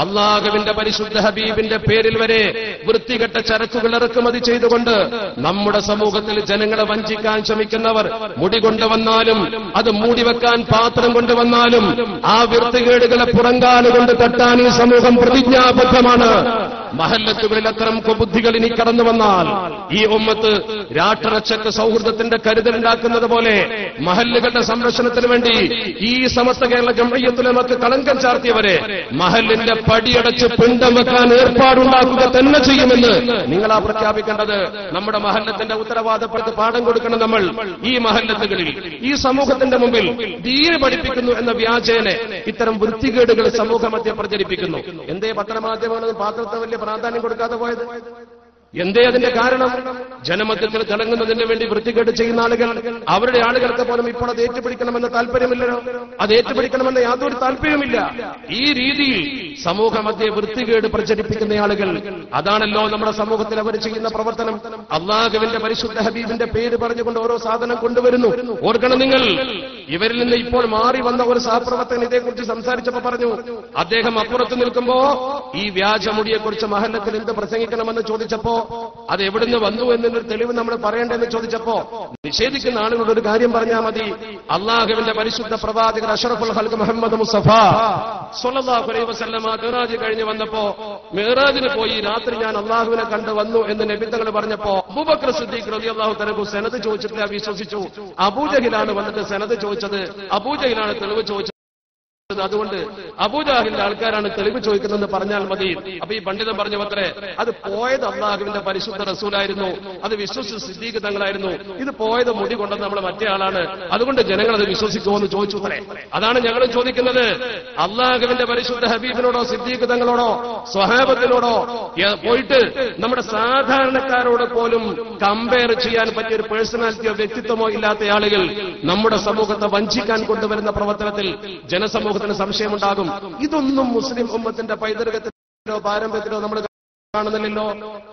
അള്ളാഹുവിന്റെ പരിശുദ്ധ ഹബീബിന്റെ പേരിൽ വരെ വൃത്തികെട്ട ചരക്കുകൾ ഇറക്കുമതി ചെയ്തുകൊണ്ട് നമ്മുടെ സമൂഹത്തിൽ ജനങ്ങളെ വഞ്ചിക്കാൻ ശ്രമിക്കുന്നവർ മുടി കൊണ്ടുവന്നാലും അത് മൂടി വെക്കാൻ പാത്രം കൊണ്ടുവന്നാലും ആ വൃത്തികേടുകളെ പുറങ്കാലുകൊണ്ട് തട്ടാൻ ഈ സമൂഹം പ്രതിജ്ഞാബദ്ധമാണ്. മഹല്ലത്തുകളിൽ അത്തരം കുബുദ്ധികൾ ഇനി കടന്നു വന്നാൽ ഈ ഉമ്മത്ത് രാഷ്ട്രരക്ഷക്ക് സൗഹൃദത്തിന്റെ കരുതലുണ്ടാക്കുന്നത് പോലെ മഹല്ലുകളുടെ സംരക്ഷണത്തിന് വേണ്ടി ഈ സമസ്ത കേരള ജമ്മയ്യത്തുലമക്ക് കളങ്കം ചാർത്തിയവരെ മഹലിന്റെ പടിയടച്ച് പിണ്ടം വെക്കാൻ ഏർപ്പാടുണ്ടാക്കുക തന്നെ ചെയ്യുമെന്ന് നിങ്ങളാ പ്രഖ്യാപിക്കേണ്ടത്. നമ്മുടെ മഹല്ലത്തിന്റെ ഉത്തരവാദപ്പെടുത്ത് പാഠം കൊടുക്കണം നമ്മൾ. ഈ മഹല്ലത്തുകളിൽ. ഈ സമൂഹത്തിന്റെ മുമ്പിൽ ദീന് പഠിപ്പിക്കുന്നു എന്ന വ്യാജേനെ ഇത്തരം വൃത്തികേടുകൾ സമൂഹമധ്യ പ്രചരിപ്പിക്കുന്നു. എന്തേ പത്രമാധ്യമങ്ങൾ പാത്രത്തെ വലിയ പ്രാധാന്യം കൊടുക്കാതെ പോയത്? എന്തേ അതിന്റെ കാരണം? ജനമധ്യത്തിൽ തിളങ്ങുന്നതിന് വേണ്ടി വൃത്തികേട് ചെയ്യുന്ന ആളുകൾ അവരുടെ ആളുകൾക്ക് പോലും ഇപ്പോൾ അത് ഏറ്റുപിടിക്കണമെന്ന് താല്പര്യമില്ലല്ലോ. അത് ഏറ്റുപിടിക്കണമെന്ന് യാതൊരു താല്പര്യമില്ല ഈ രീതിയിൽ സമൂഹമധ്യ വൃത്തികേട് പ്രചരിപ്പിക്കുന്ന ആളുകൾ അതാണല്ലോ നമ്മുടെ സമൂഹത്തിൽ അവർ ചെയ്യുന്ന പ്രവർത്തനം. അള്ളാഹുവിന്റെ പരിശുദ്ധ ഹബീബിന്റെ പേര് പറഞ്ഞുകൊണ്ട് ഓരോ സാധനം കൊണ്ടുവരുന്നു. ഓർക്കണം നിങ്ങൾ ഇവരിൽ നിന്ന് ഇപ്പോൾ മാറി വന്ന ഒരു സഹപ്രവർത്തകൻ ഇതേക്കുറിച്ച് സംസാരിച്ചപ്പോ പറഞ്ഞു അദ്ദേഹം അപ്പുറത്ത് നിൽക്കുമ്പോ ഈ വ്യാജമുടിയെക്കുറിച്ച് മഹല്ലത്തിൽ എന്ത് പ്രസംഗിക്കണമെന്ന് ചോദിച്ചപ്പോ അത് എവിടുന്ന് വന്നു എന്നൊരു തെളിവ് നമ്മൾ പറയേണ്ടതെന്ന് ചോദിച്ചപ്പോ നിഷേധിക്കുന്ന ആളുകളുടെ ഒരു കാര്യം പറഞ്ഞാൽ മതി. അള്ളാഹുവിന്റെ പരിശുദ്ധ പ്രവാചകൻ അഷറഫുൽ ഹൽക്ക് മുഹമ്മദ് മുസഫ സല്ലല്ലാഹു അലൈഹി വസല്ലമ കഴിഞ്ഞ് വന്നപ്പോ മിറാജിന് പോയി രാത്രി ഞാൻ അള്ളാഹുവിനെ കണ്ടു വന്നു എന്ന് നബിത്തങ്ങൾ പറഞ്ഞപ്പോ അബൂബക്കർ സിദ്ദീഖ് റളിയല്ലാഹു തനക്കു സെനത് ചോദിച്ചിട്ട് വിശ്വസിച്ചു. അബൂജഹിലാണ് വന്നിട്ട് സെനത് ചോദിച്ചത്. അബൂജഹിലാണ് തെളിവ് ചോദിച്ചത്. അതുകൊണ്ട് അബൂജാഹിന്റെ ആൾക്കാരാണ് തെളിവ് ചോദിക്കുന്നതെന്ന് പറഞ്ഞാൽ മതി. അപ്പൊ ഈ പണ്ഡിതൻ പറഞ്ഞു അത്രേ അത് പോയത് അള്ളാഹുവിന്റെ പരിശുദ്ധ റസൂലായിരുന്നു. അത് വിശ്വസിച്ച് സിദ്ദീഖ് തങ്ങളായിരുന്നു. ഇത് പോയത് മുടി കൊണ്ടത് നമ്മൾ മറ്റേ ആളാണ്. അതുകൊണ്ട് ജനങ്ങൾ അത് വിശ്വസിക്കുമോ എന്ന് ചോദിച്ചു അത്രേ അതാണ് ഞങ്ങൾ ചോദിക്കുന്നത്. അള്ളാഹുവിന്റെ പരിശുദ്ധ ഹബീബിനോടോ സിദ്ദീഖ് തങ്ങളോടോ സ്വഹാബത്തിനോടോ പോയിട്ട് നമ്മുടെ സാധാരണക്കാരോട് പോലും കമ്പയർ ചെയ്യാൻ പറ്റിയ ഒരു പേഴ്സണാലിറ്റിയോ വ്യക്തിത്വമോ ഇല്ലാത്ത ആളുകൾ നമ്മുടെ സമൂഹത്തെ വഞ്ചിക്കാൻ കൊണ്ടുവരുന്ന പ്രവർത്തനത്തിൽ ജനസമൂഹത്തിന് സംശയമുണ്ടാകും. ഇതൊന്നും മുസ്ലിം ഉമ്മത്തിന്റെ പൈതൃകത്തിലോ പാരമ്പര്യത്തിലോ നമ്മൾ കാണുന്നില്ലല്ലോ.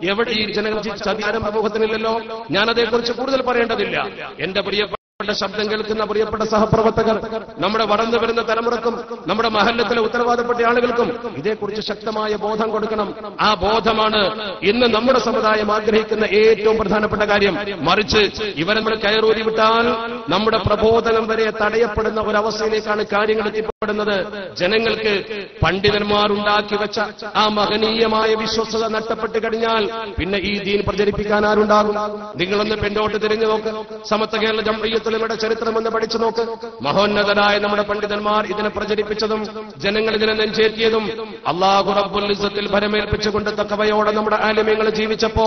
എവിടെ ഈ ജനങ്ങൾ ചതിയാരം സമൂഹത്തിനില്ലല്ലോ. ഞാൻ അതേക്കുറിച്ച് കൂടുതൽ പറയേണ്ടതില്ല. എന്റെ പ്രിയപ്പെട്ട പ്രിയപ്പെട്ട ശബ്ദം കേൾക്കുന്ന പ്രിയപ്പെട്ട സഹപ്രവർത്തകർ നമ്മുടെ വളർന്നു വരുന്ന തലമുറക്കും നമ്മുടെ മഹല്ലത്തിലെ ഉത്തരവാദപ്പെട്ട ആളുകൾക്കും ഇതേക്കുറിച്ച് ശക്തമായ ബോധം കൊടുക്കണം. ആ ബോധമാണ് ഇന്ന് നമ്മുടെ സമുദായം ആഗ്രഹിക്കുന്ന ഏറ്റവും പ്രധാനപ്പെട്ട കാര്യം. മറിച്ച് ഇവരെ നമ്മൾ കയറൂരി വിട്ടാൽ നമ്മുടെ പ്രബോധനം വരെ തടയപ്പെടുന്ന ഒരവസ്ഥയിലേക്കാണ് കാര്യങ്ങൾ എത്തിപ്പെടുന്നത്. ജനങ്ങൾക്ക് പണ്ഡിതന്മാർ ഉണ്ടാക്കി വെച്ച ആ മഹനീയമായ വിശ്വസത നഷ്ടപ്പെട്ട് കഴിഞ്ഞാൽ പിന്നെ ഈ ദീൻ പ്രചരിപ്പിക്കാൻ ആരുണ്ടാകും? നിങ്ങളൊന്ന് പെൻഡോട്ട് തിരിഞ്ഞു നോക്ക്. സമത്വ കേരള ജംഇയ്യത്തുലമയുടെ ചരിത്രമെന്ന് പഠിച്ചു നോക്ക്. മഹോന്നതരായ നമ്മുടെ പണ്ഡിതന്മാർ ഇതിനെ പ്രചരിപ്പിച്ചതും ജനങ്ങൾ ഇതിനെ നെഞ്ചേറ്റിയതും അള്ളാഹു റബ്ബുൽ ഭരമേൽപ്പിച്ചുകൊണ്ട് തക്കവയോടെ നമ്മുടെ ആലിമ്യങ്ങൾ ജീവിച്ചപ്പോ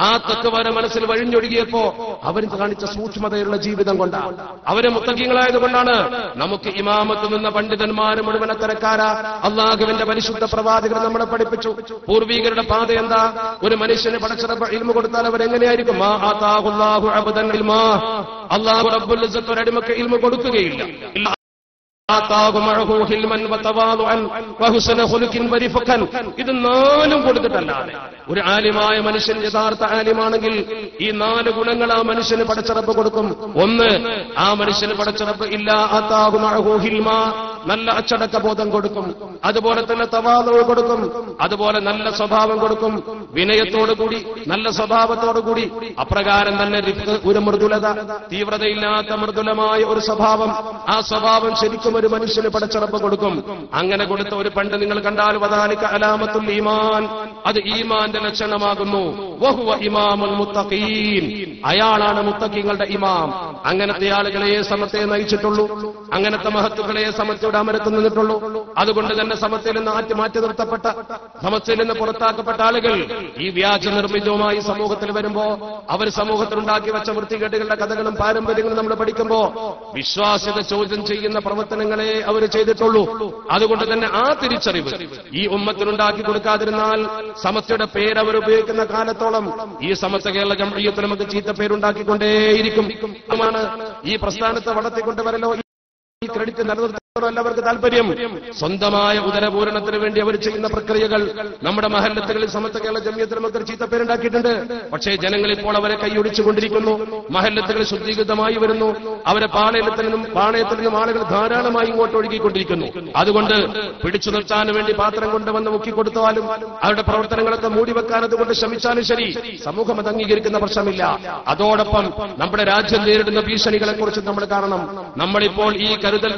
ആ തക്കവര മനസ്സിൽ വഴിഞ്ഞൊഴുകിയപ്പോ അവർ കാണിച്ച സൂക്ഷ്മതയുള്ള ജീവിതം കൊണ്ടാണ്. അവർ മുത്തക്കിങ്ങളായതുകൊണ്ടാണ് നമുക്ക് ഇമാമത്ത് നിന്ന പണ്ഡിതന്മാർ മുഴുവൻ അത്തരക്കാരാ. അള്ളാഹുവിന്റെ പരിശുദ്ധ പ്രവാചകർ നമ്മളെ പഠിപ്പിച്ചു. പൂർവീകരുടെ പാത എന്താ? ഒരു മനുഷ്യന് പടച്ചിറപ്പ് ഇൽമ കൊടുത്താൽ അവരെങ്ങനെയായിരിക്കും? അള്ളാഹു റബ്ബുൽ ഒരടിമക്ക് ഇൽമ കൊടുക്കുകയില്ല. ഇത് നാലും കൊടുത്തിട്ടല്ലാതെ. ഒരു ആലിമായ മനുഷ്യൻ യഥാർത്ഥ ആലിമാണെങ്കിൽ ഈ നാല് ഗുണങ്ങൾ ആ മനുഷ്യന് പടച്ചിറപ്പ് കൊടുക്കും. ഒന്ന് ആ മനുഷ്യന് പടച്ചിറപ്പ് ഇല്ല നല്ല അച്ചടക്ക ബോധം കൊടുക്കും. അതുപോലെ തന്നെ തവാദവ് കൊടുക്കും. അതുപോലെ നല്ല സ്വഭാവം കൊടുക്കും. വിനയത്തോടുകൂടി നല്ല സ്വഭാവത്തോടുകൂടി അപ്രകാരം തന്നെ ഒരു മൃദുലത തീവ്രതയില്ലാത്ത മൃദുലമായ ഒരു സ്വഭാവം. ആ സ്വഭാവം ശരിക്കും ഒരു മനുഷ്യന് പടച്ചിറപ്പ് കൊടുക്കും. അങ്ങനെ കൊടുത്ത ഒരു പണ്ട് നിങ്ങൾ കണ്ടാൽ വദാലിക അലാമത്തുൽ ഈമാൻ. അത് ഈമാന്റെ ലക്ഷണമാകുന്നു. വഹുവ ഇമാമുൽ മുത്തഖീൻ. അയാളാണ് മുത്തഖീങ്ങളുടെ ഇമാം. അങ്ങനത്തെ ആളുകളെ സമത്തെ നയിച്ചിട്ടുള്ളൂ. അങ്ങനത്തെ മഹത്തുക്കളെ സമത്തയുടെ അമരത്ത് നിന്നിട്ടുള്ളൂ. അതുകൊണ്ട് തന്നെ സമത്തിൽ നിന്ന് ആറ്റി മാറ്റി നിർത്തപ്പെട്ട സമത്തിൽ നിന്ന് പുറത്താക്കപ്പെട്ട ആളുകൾ ഈ വ്യാജ നിർമ്മിതവുമായി സമൂഹത്തിൽ വരുമ്പോ അവർ സമൂഹത്തിൽ ഉണ്ടാക്കി വെച്ച വൃത്തികേടുകളുടെ കഥകളും പാരമ്പര്യങ്ങളും നമ്മൾ പഠിക്കുമ്പോ വിശ്വാസ്യത ചോദ്യം ചെയ്യുന്ന പ്രവർത്തനങ്ങളെ അവർ ചെയ്തിട്ടുള്ളൂ. അതുകൊണ്ട് തന്നെ ആ തിരിച്ചറിവ് ഈ ഉമ്മത്തിനുണ്ടാക്കി കൊടുക്കാതിരുന്നാൽ സമസ്യയുടെ പേര് അവർ ഉപയോഗിക്കുന്ന കാലത്തോളം ഈ സമസ്ത കേരള ജംഇയ്യത്ത് നമുക്ക് ചീത്ത പേരുണ്ടാക്കിക്കൊണ്ടേയിരിക്കും. ഈ പ്രസ്ഥാനത്തെ വളർത്തിക്കൊണ്ടുവരലോ ഈ ക്രെഡിറ്റ് നിലനിർത്താനോ അല്ല അവർക്ക് താല്പര്യം. സ്വന്തമായ ഉദരപൂരണത്തിന് വേണ്ടി അവർ ചെയ്യുന്ന പ്രക്രിയകൾ നമ്മുടെ മഹല്ലത്തുകളിൽ സമത്വ കേരള ജമിയത്തിൽ നമുക്ക് ചീത്തപ്പേരുണ്ടാക്കിയിട്ടുണ്ട് പക്ഷേ ജനങ്ങൾ ഇപ്പോൾ അവരെ കൈയൊടിച്ചുകൊണ്ടിരിക്കുന്നു മഹല്ലത്തുകൾ ശുദ്ധീകൃതമായി വരുന്നു. അവരെ പാളയത്തിൽ നിന്നും പാളയത്തിൽ നിന്നും ആളുകൾ ധാരാളമായി ഇങ്ങോട്ട് ഒഴുകിക്കൊണ്ടിരിക്കുന്നു. അതുകൊണ്ട് പിടിച്ചു നിർത്താൻ വേണ്ടി പാത്രം കൊണ്ടുവന്ന് മുക്കിക്കൊടുത്താലും അവരുടെ പ്രവർത്തനങ്ങളൊക്കെ മൂടിവെക്കാൻ അതുകൊണ്ട് ശ്രമിച്ചാലും ശരി. സമൂഹം അത് അംഗീകരിക്കുന്ന പ്രശ്നമില്ല. അതോടൊപ്പം നമ്മുടെ രാജ്യം നേരിടുന്ന ഭീഷണികളെ കുറിച്ച് നമ്മൾ കാണണം. നമ്മളിപ്പോൾ ഈ കരുതൽ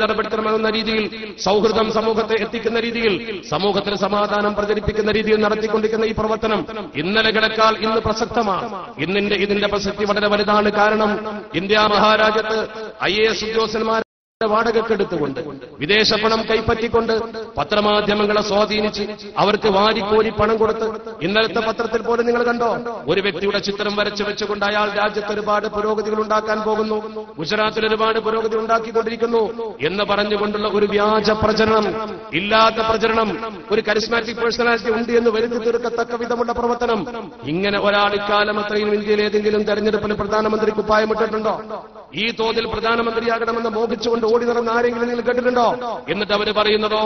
നടപടിക്രമെന്ന രീതിയിൽ സൗഹൃദം സമൂഹത്തെ എത്തിക്കുന്ന രീതിയിൽ സമൂഹത്തിന് സമാധാനം പ്രചരിപ്പിക്കുന്ന രീതിയിൽ നടത്തിക്കൊണ്ടിരിക്കുന്ന ഈ പ്രവർത്തനം ഇന്നലെകളെക്കാൾ ഇന്ന് പ്രസക്തമാണ്. ഇന്നിന്റെ ഇതിന്റെ പ്രസക്തി വളരെ വലുതാണ്. കാരണം ഇന്ത്യ മഹാരാജ്യത്ത് ഐ എ എസ് ഉദ്യോഗസ്ഥന്മാർ വാടകക്കെടുത്തുകൊണ്ട് വിദേശ പണം കൈപ്പറ്റിക്കൊണ്ട് പത്രമാധ്യമങ്ങളെ സ്വാധീനിച്ച് അവർക്ക് വാരിക്കോരി പണം കൊടുത്ത് ഇന്നലത്തെ പത്രത്തിൽ പോലും നിങ്ങൾ കണ്ടോ? ഒരു വ്യക്തിയുടെ ചിത്രം വരച്ചു വെച്ചുകൊണ്ട് അയാൾ രാജ്യത്ത് ഒരുപാട് പുരോഗതികൾ ഉണ്ടാക്കാൻ പോകുന്നു. ഗുജറാത്തിൽ ഒരുപാട് പുരോഗതി ഉണ്ടാക്കിക്കൊണ്ടിരിക്കുന്നു എന്ന് പറഞ്ഞുകൊണ്ടുള്ള ഒരു വ്യാജ പ്രചരണം ഇല്ലാത്ത പ്രചരണം ഒരു കരിസ്മാറ്റിക് പേഴ്സണാലിറ്റി ഉണ്ട് എന്ന് വരുത്തി തീർക്കത്തക്ക വിധമുള്ള പ്രവർത്തനം. ഇങ്ങനെ ഒരാൾ ഇക്കാലം അത്രയും ഇന്ത്യയിൽ ഏതെങ്കിലും തെരഞ്ഞെടുപ്പിൽ പ്രധാനമന്ത്രി കുപ്പായമിട്ടിട്ടുണ്ടോ ഈ തോതിൽ പ്രധാനമന്ത്രിയാകണമെന്ന് മോഹിച്ചുകൊണ്ട് ഓടി നടന്ന ആരെങ്കിലും നിങ്ങൾ കേട്ടിട്ടുണ്ടോ? എന്നിട്ട് അവർ പറയുന്നതോ?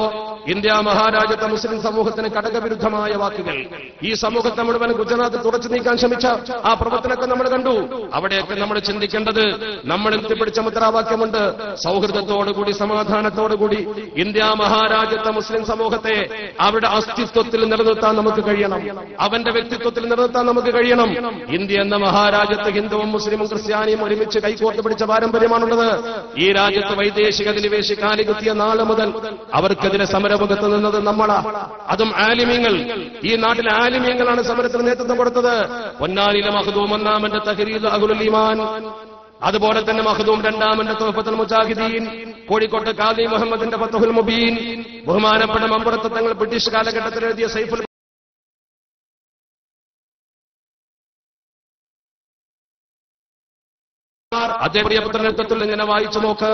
ഇന്ത്യ മഹാരാജ്യത്തെ മുസ്ലിം സമൂഹത്തിന് ഘടകവിരുദ്ധമായ വാക്കുകൾ. ഈ സമൂഹത്തെ മുഴുവൻ ഗുജറാത്ത് തുടച്ചു നീക്കാൻ ശ്രമിച്ച ആ പ്രവർത്തനമൊക്കെ നമ്മൾ കണ്ടു. അവിടെയൊക്കെ നമ്മൾ ചിന്തിക്കേണ്ടത് നമ്മൾ എത്തിപ്പിടിച്ച മുദ്രാവാക്യമുണ്ട്? സൗഹൃദത്തോടുകൂടി സമാധാനത്തോടുകൂടി ഇന്ത്യ മഹാരാജ്യത്തെ മുസ്ലിം സമൂഹത്തെ അവരുടെ അസ്തിത്വത്തിൽ നിലനിർത്താൻ നമുക്ക് കഴിയണം. അവന്റെ വ്യക്തിത്വത്തിൽ നിലനിർത്താൻ നമുക്ക് കഴിയണം. ഇന്ത്യ എന്ന മഹാരാജ്യത്ത് ഹിന്ദുവും മുസ്ലിമും ക്രിസ്ത്യാനിയും ഒരുമിച്ച് കൈകോർത്ത് പിടിച്ച പാരമ്പര്യമാണുള്ളത്. ഈ രാജ്യത്ത് വൈദേശിക അധിനിവേശ കാലികുത്തിയ നാൾ മുതൽ അവർക്കെതിരെ സമരമുഖത്ത് നിന്നത് നമ്മളാ. അതും ആലിമ്യങ്ങൾ ഈ നാട്ടിലെ ആലിമ്യങ്ങളാണ് സമരത്തിന് നേതൃത്വം കൊടുത്തത്. പൊന്നാലിലെ മഹദൂം ഒന്നാമന്റെ തഹരീൽ അഹുലുൽ ഈമാൻ. അതുപോലെ തന്നെ മഹദൂം രണ്ടാമന്റെ തോഫത്തുൽ മുജാഹിദീൻ. കോഴിക്കോട്ട് കാദി മുഹമ്മദിന്റെ ഫത്തഹുൽ മുബീൻ. ബഹുമാനപ്പെട്ട മമ്പുറത്ത് തങ്ങൾ ബ്രിട്ടീഷ് കാലഘട്ടത്തിൽ എഴുതിയ സൈഫുൽ അതേ പ്രിയപുത്ര നേതൃത്വത്തിൽ ഇങ്ങനെ വായിച്ചു നോക്ക്.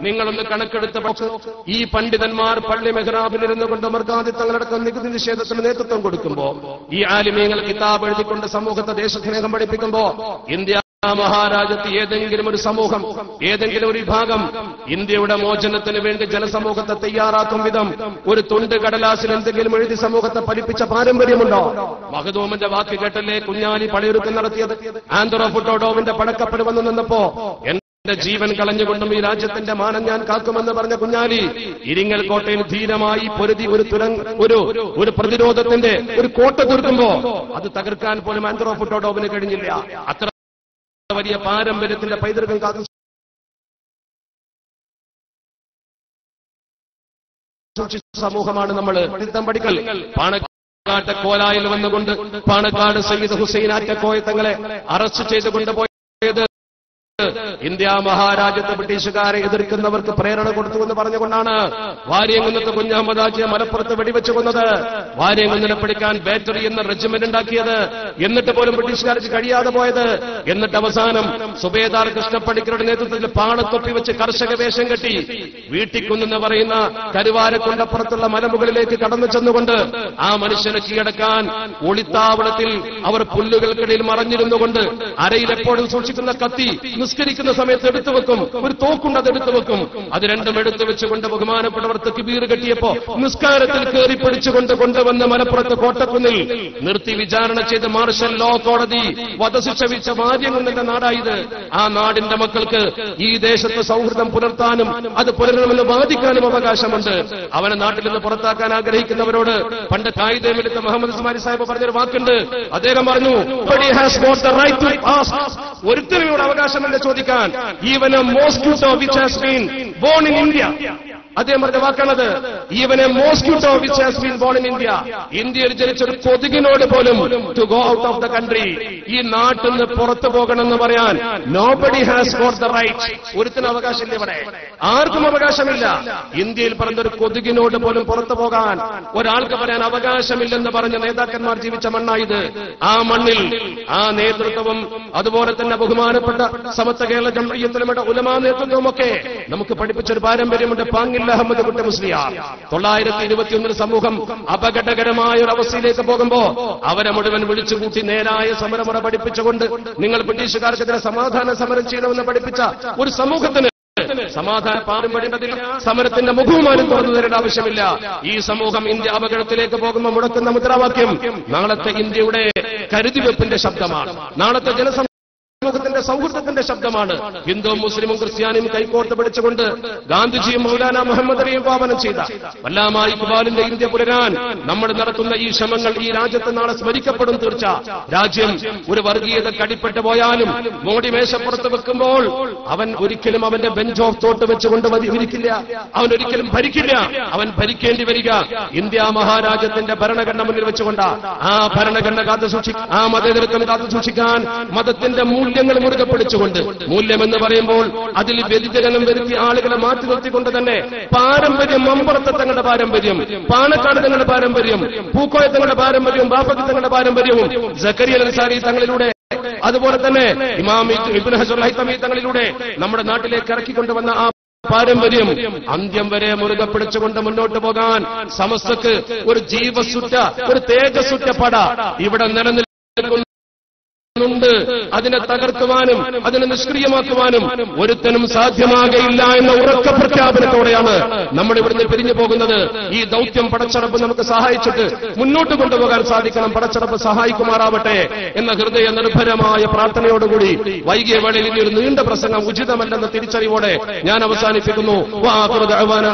നിങ്ങളൊന്ന് കണക്കെടുത്ത് നോക്ക് ഈ പണ്ഡിതന്മാർ പള്ളി മെഹ്റാബിലിരുന്നു കൊണ്ട് മൃഗാദിത്തങ്ങളടക്കം നികുതി നിഷേധത്തിന് നേതൃത്വം കൊടുക്കുമ്പോ ഈ ആലിമീങ്ങൾ കിതാബ് എഴുതിക്കൊണ്ട് സമൂഹത്തെ ദേശസ്നേഹം പഠിപ്പിക്കുമ്പോ ഇന്ത്യ മഹാരാജ്യത്ത് ഏതെങ്കിലും ഒരു സമൂഹം ഏതെങ്കിലും ഒരു വിഭാഗം ഇന്ത്യയുടെ മോചനത്തിന് വേണ്ടി ജനസമൂഹത്തെ തയ്യാറാക്കും വിധം ഒരു തുണ്ട് കടലാസിൽ എന്തെങ്കിലും എഴുതി സമൂഹത്തെ പഠിപ്പിച്ച പാരമ്പര്യമുണ്ടോ? മഹദൂമിന്റെ വാക്ക് കേട്ടല്ലേ കുഞ്ഞാലി പടയൊരുക്കം നടത്തിയത്? ആന്റോ ഫുട്ടോഡോവിന്റെ പടക്കപ്പൽ വന്നു നിന്നപ്പോ എന്റെ ജീവൻ കളഞ്ഞുകൊണ്ടും ഈ രാജ്യത്തിന്റെ മാനം ഞാൻ കാക്കുമെന്ന് പറഞ്ഞ കുഞ്ഞാലി ഇരിങ്ങൽ കോട്ടയിൽ ധീരമായി പൊരുതി ഒരു തുരങ് ഒരു ഒരു പ്രതിരോധത്തിന്റെ ഒരു കോട്ട തീർക്കുമ്പോ അത് തകർക്കാൻ പോലും ആന്ത്രോ ഫുട്ടോഡോവിന് കഴിഞ്ഞില്ല. അത്ര വലിയ പാരമ്പര്യത്തിന്റെ പൈതൃകം കാത്തു സമൂഹമാണ് നമ്മൾ പഠിത്തം പഠിക്കൽ. പാണക്കാട്ടെ കോലായിൽ വന്നുകൊണ്ട് പാണക്കാട് സയ്യിദ് ഹുസൈൻ ആറ്റക്കോയ അറസ്റ്റ് ചെയ്ത് കൊണ്ടുപോയത് ഇന്ത്യ മഹാരാജ്യത്തെ ബ്രിട്ടീഷുകാരെ എതിർക്കുന്നവർക്ക് പ്രേരണ കൊടുത്തു എന്ന് പറഞ്ഞുകൊണ്ടാണ് വാര്യംകുന്നത്ത് കുഞ്ഞഹമ്മദാജിയെ മലപ്പുറത്ത് വെടിവെച്ചു കൊന്നത് വാര്യംകുന്നിനെ പിടിക്കാൻ ബാറ്ററി എന്ന റെജിമെന്റ് ഉണ്ടാക്കിയത്. എന്നിട്ട് പോലും ബ്രിട്ടീഷുകാർക്ക് കഴിയാതെ പോയത്. എന്നിട്ട് അവസാനം സുബേദാർ കൃഷ്ണപ്പണിക്കരുടെ നേതൃത്വത്തിൽ പാണത്തൊപ്പി വെച്ച് കർഷക വേഷം കെട്ടി വീട്ടിക്കുന്നെന്ന് പറയുന്ന കരുവാരക്കൊണ്ടപ്പുറത്തുള്ള മലമുകളിലേക്ക് കടന്നു ചെന്നുകൊണ്ട് ആ മനുഷ്യനെ കീഴടക്കാൻ ഒളിത്താവളത്തിൽ അവർ പുല്ലുകൾക്കിടയിൽ മറഞ്ഞിരുന്നുകൊണ്ട് അരയിൽ എപ്പോഴും സൂക്ഷിക്കുന്ന കത്തി നിസ്കരിക്കുന്ന സമയത്ത് എടുത്തു വെക്കും. ഒരു തോക്കുണ്ട് അത് എടുത്തു വെക്കും. അത് രണ്ടും എടുത്തു വെച്ചുകൊണ്ട് ബഹുമാനപ്പെട്ടവർ തെക്കുബീർ കെട്ടിയപ്പോ നിസ്കാരത്തിൽ കയറി പിടിച്ചുകൊണ്ട് കൊണ്ടുവന്ന മലപ്പുറത്ത് കോട്ടക്കുന്നിൽ നിർത്തി വിചാരണ ചെയ്ത് മാർഷൽ ലോ കോടതി വധശിക്ഷ വിച്ച മാധ്യമങ്ങളുടെ നാടായത്. ആ നാടിന്റെ മക്കൾക്ക് ഈ ദേശത്ത് സൗഹൃദം പുലർത്താനും അത് പുലരണമെന്ന് ബാധിക്കാനും അവകാശമുണ്ട്. അവനെ നാട്ടിൽ നിന്ന് പുറത്താക്കാൻ ആഗ്രഹിക്കുന്നവരോട് പണ്ട് കായികമെടുത്ത മുഹമ്മദ് സുമാരി സാഹിബ് പറഞ്ഞൊരു വാക്കുണ്ട്. അദ്ദേഹം പറഞ്ഞു ഒരിക്കലും has got the right to ask." ഒരുത്തനോട് അവകാശമല്ല. ചോദിക്കാൻ. Even a mosquito which has been born in India അദ്ദേഹം പറഞ്ഞ വാക്കാണത്. Even mosquito which has been born in India ഇന്ത്യയിൽ ജനിച്ച ഒരു കൊതുകിനോട് പോലും to go out of the country ഈ നാട്ടിൽ നിന്ന് പുറത്തു പോകണമെന്ന് പറയാൻ nobody has got the right ഒരുത്തിന് അവകാശമില്ല ഇവിടെ. ആർക്കും അവകാശമില്ല. ഇന്ത്യയിൽ പറഞ്ഞ ഒരു കൊതുകിനോട് പോലും പുറത്തു പോകാൻ ഒരാൾക്ക് പറയാൻ അവകാശമില്ലെന്ന് പറഞ്ഞ നേതാക്കന്മാർ ജീവിച്ച മണ്ണായത്. ആ മണ്ണിൽ ആ നേതൃത്വവും അതുപോലെ തന്നെ ബഹുമാനപ്പെട്ട സമത്വ കേരള ജനീയത്തിലും ഉലമാ നേതൃത്വമൊക്കെ നമുക്ക് പഠിപ്പിച്ചൊരു പാരമ്പര്യമുണ്ട്. പാങ്ങിൽ അഹമ്മദ് കുട്ടി മുസ്ലിയാർ തൊള്ളായിരത്തി ഇരുപത്തിയൊന്നിൽ സമൂഹം അപകടകരമായ ഒരു അവസ്ഥയിലേക്ക് പോകുമ്പോ അവരെ മുഴുവൻ വിളിച്ചുകൂട്ടി നേരായ സമരമുറ പഠിപ്പിച്ചുകൊണ്ട് നിങ്ങൾ ബ്രിട്ടീഷുകാർക്കെതിരെ സമാധാന സമരം ചെയ്യണമെന്ന് പഠിപ്പിച്ച ഒരു സമൂഹത്തിന് സമാധാന പാരമ്പര്യത്തിൽ സമരത്തിന്റെ മുഖവുമാരും തുറന്നു തരേണ്ട ആവശ്യമില്ല. ഈ സമൂഹം ഇന്ത്യ അപകടത്തിലേക്ക് പോകുമ്പോൾ മുടക്കുന്ന മുദ്രാവാക്യം നാളത്തെ ഇന്ത്യയുടെ കരുതിവെപ്പിന്റെ ശബ്ദമാണ്. നാളത്തെ ജനസം സമൂഹത്തിന്റെ സൗഹൃദത്തിന്റെ ശബ്ദമാണ്. ഹിന്ദുവും മുസ്ലിമും ക്രിസ്ത്യാനിയും കൈകോർത്ത് പിടിച്ചുകൊണ്ട് ഗാന്ധിജിയും മൗലാന മുഹമ്മദ് അലിയും പാവനം ചെയ്ത വല്ലാമായി ഇക്ബാലിന്റെ ഇന്ത്യ പുലരാൻ നമ്മൾ നടത്തുന്ന ഈ ശ്രമങ്ങൾ ഈ രാജ്യത്ത് നാളെ സ്മരിക്കപ്പെടും തീർച്ച. രാജ്യം ഒരു വർഗീയത കടിപ്പെട്ടു പോയാലും മോഡി മേശപ്പുറത്ത് വെക്കുമ്പോൾ അവൻ ഒരിക്കലും അവന്റെ ബെഞ്ച് ഓഫ് തോട്ട് വെച്ചുകൊണ്ട് മതി അവൻ ഒരിക്കലും ഭരിക്കില്ല. അവൻ ഭരിക്കേണ്ടി വരിക. ഇന്ത്യ മഹാരാജ്യത്തിന്റെ ഭരണഘടന മുന്നിൽ വെച്ചുകൊണ്ട് ആ ഭരണഘടന കാത്തു സൂക്ഷി ആ മതേതരത്വം കാത്തു സൂക്ഷിക്കാൻ മതത്തിന്റെ മൂല്യങ്ങൾ മുറുകെ പിടിച്ചുകൊണ്ട് മൂല്യം എന്ന് പറയുമ്പോൾ അതിൽ വ്യതിചലനം വരുത്തി ആളുകളെ മാറ്റി നിർത്തിക്കൊണ്ട് തന്നെ പാരമ്പര്യം മമ്പുറത്തെ തങ്ങളുടെ പാരമ്പര്യം പാണക്കാട് തങ്ങളുടെ പാരമ്പര്യം പൂക്കോയ തങ്ങളുടെ പാരമ്പര്യവും ബാപ്പത്തി തങ്ങളുടെ പാരമ്പര്യവും ജക്കരി അൻസാരി തങ്ങളിലൂടെ അതുപോലെ തന്നെ ഇമാം ഹൈത്തമി തങ്ങളിലൂടെ നമ്മുടെ നാട്ടിലേക്ക് ഇറക്കിക്കൊണ്ടുവന്ന ആ പാരമ്പര്യം അന്ത്യം വരെ മുറുകെ പിടിച്ചുകൊണ്ട് മുന്നോട്ട് പോകാൻ സമസ്തക്ക് ഒരു ജീവസുറ്റ ഒരു തേജസുറ്റ പട ഇവിടെ നിലനിൽക്കുന്നു. ുണ്ട് അതിനെ തകർക്കുവാനും അതിനെ നിഷ്ക്രിയമാക്കുവാനും ഒരുത്തനും സാധ്യമാകയില്ല എന്ന ഉറക്ക പ്രഖ്യാപനത്തോടെയാണ് നമ്മൾ ഇവിടുന്ന് പിരിഞ്ഞു പോകുന്നത്. ഈ ദൗത്യം പടച്ചടപ്പ് നമുക്ക് സഹായിച്ചിട്ട് മുന്നോട്ട് കൊണ്ടുപോകാൻ സാധിക്കണം. പടച്ചടപ്പ് സഹായിക്കുമാറാവട്ടെ എന്ന ഹൃദയ നിർഭരമായ പ്രാർത്ഥനയോടുകൂടി വൈകിയ വേളയിൽ ഇനി ഒരു നീണ്ട പ്രസംഗം ഉചിതമല്ലെന്ന തിരിച്ചറിവോടെ ഞാൻ അവസാനിപ്പിക്കുന്നു. ദഅവാന